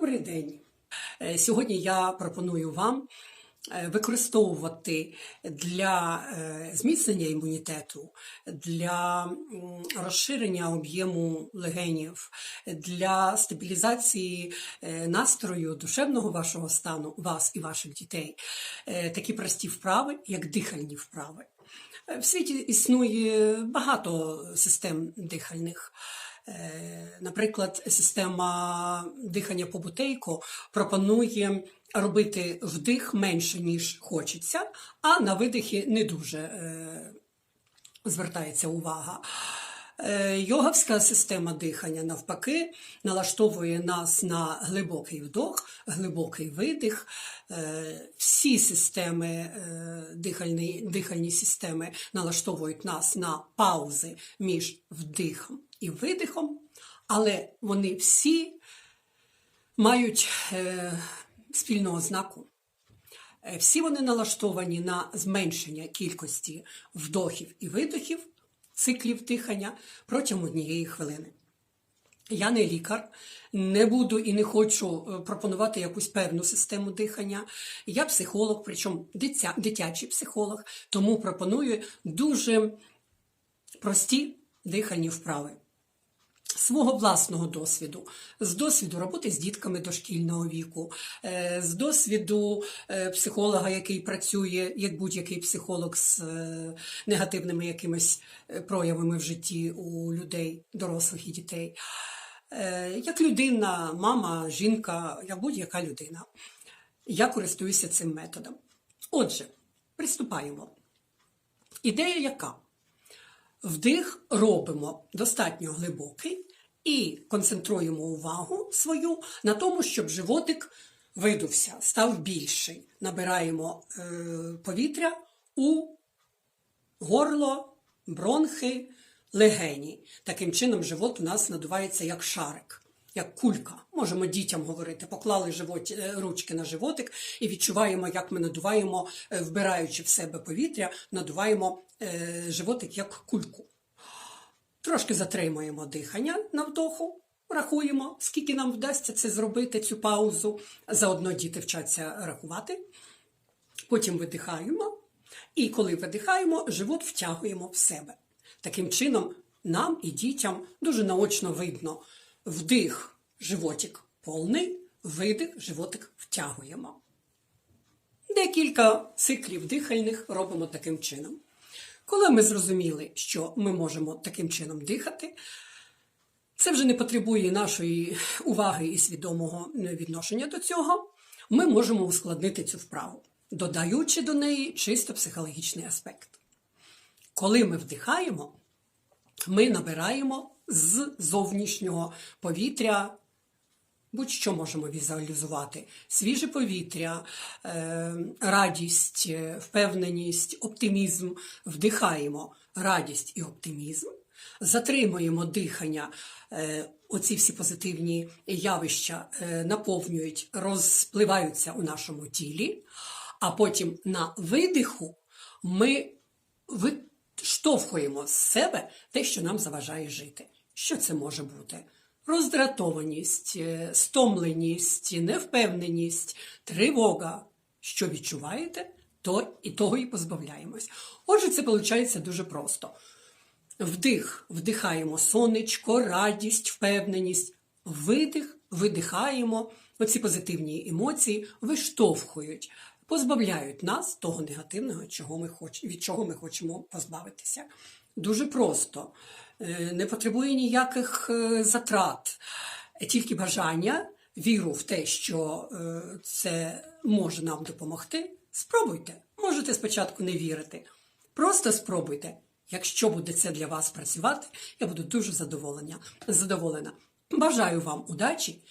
Добрий день. Е, Сьогодні я пропоную вам е, використовувати для е, зміцнення імунітету, для розширення об'єму легенів, для стабілізації настрою душевного вашого стану, вас і ваших дітей, такі прості вправи, як дихальні вправи. В світі існує багато систем дихальних. Е, Наприклад, система дихання по бутейко пропонує робити вдих менше, ніж хочеться, а на видихи не дуже е, звертається увага. Е, Йогавська система дихання навпаки налаштовує нас на глибокий вдох, глибокий видих. Всі системи дихальні, дихальні системи налаштовують нас на паузи між вдихом і видихом, але вони всі мають е, спільну ознаку. Е, Всі вони налаштовані на зменшення кількості вдохів і видохів, циклів дихання протягом однієї хвилини. Я не лікар, не буду і не хочу е, пропонувати якусь певну систему дихання. Я психолог, причому дитя, дитячий психолог, тому пропоную дуже прості дихальні вправи. Свого власного досвіду, з досвіду роботи з дітками дошкільного віку, е, з досвіду е, психолога, який працює як будь-який психолог з е, негативними якимись проявами в житті у людей, дорослих і дітей. Як людина, мама, жінка, як будь-яка людина. Я користуюся цим методом. Отже, приступаємо. Ідея яка? Вдих робимо достатньо глибокий і концентруємо увагу свою на тому, щоб животик видувся, став більший. Набираємо е, повітря у горло, бронхи, легені. Таким чином, живот у нас надувається як шарик, як кулька. Можемо дітям говорити, поклали живот, е, ручки на животик і відчуваємо, як ми надуваємо, е, вбираючи в себе повітря, надуваємо е, животик як кульку. Трошки затримуємо дихання на вдоху, рахуємо, скільки нам вдасться це зробити, цю паузу. Заодно діти вчаться рахувати. Потім видихаємо. І коли видихаємо, живот втягуємо в себе. Таким чином, нам і дітям дуже наочно видно вдих, животик повний, видих, животик втягуємо. Декілька циклів дихальних робимо таким чином. Коли ми зрозуміли, що ми можемо таким чином дихати, це вже не потребує нашої уваги і свідомого відношення до цього. Ми можемо ускладнити цю вправу, додаючи до неї чисто психологічний аспект. Коли ми вдихаємо, ми набираємо з зовнішнього повітря. Будь-що можемо візуалізувати: свіже повітря, е, радість, е, впевненість, оптимізм. Вдихаємо радість і оптимізм, затримуємо дихання. е, Оці всі позитивні явища наповнюють, розпливаються у нашому тілі, а потім на видиху ми виштовхуємо з себе те, що нам заважає жити. Що це може бути? Роздратованість, е, стомленість, невпевненість, тривога. Що відчуваєте, то і того і позбавляємось. Отже, це виходить дуже просто. Вдих, вдихаємо сонечко, радість, впевненість. Видих, видихаємо. Оці позитивні емоції виштовхують, позбавляють нас того негативного, чого ми хоч... від чого ми хочемо позбавитися. Дуже просто, Е, не потребує ніяких е, затрат, тільки бажання, віру в те, що е, це може нам допомогти. Спробуйте. Можете спочатку не вірити. Просто спробуйте. Якщо буде це для вас працювати, я буду дуже задоволення, задоволена. Бажаю вам удачі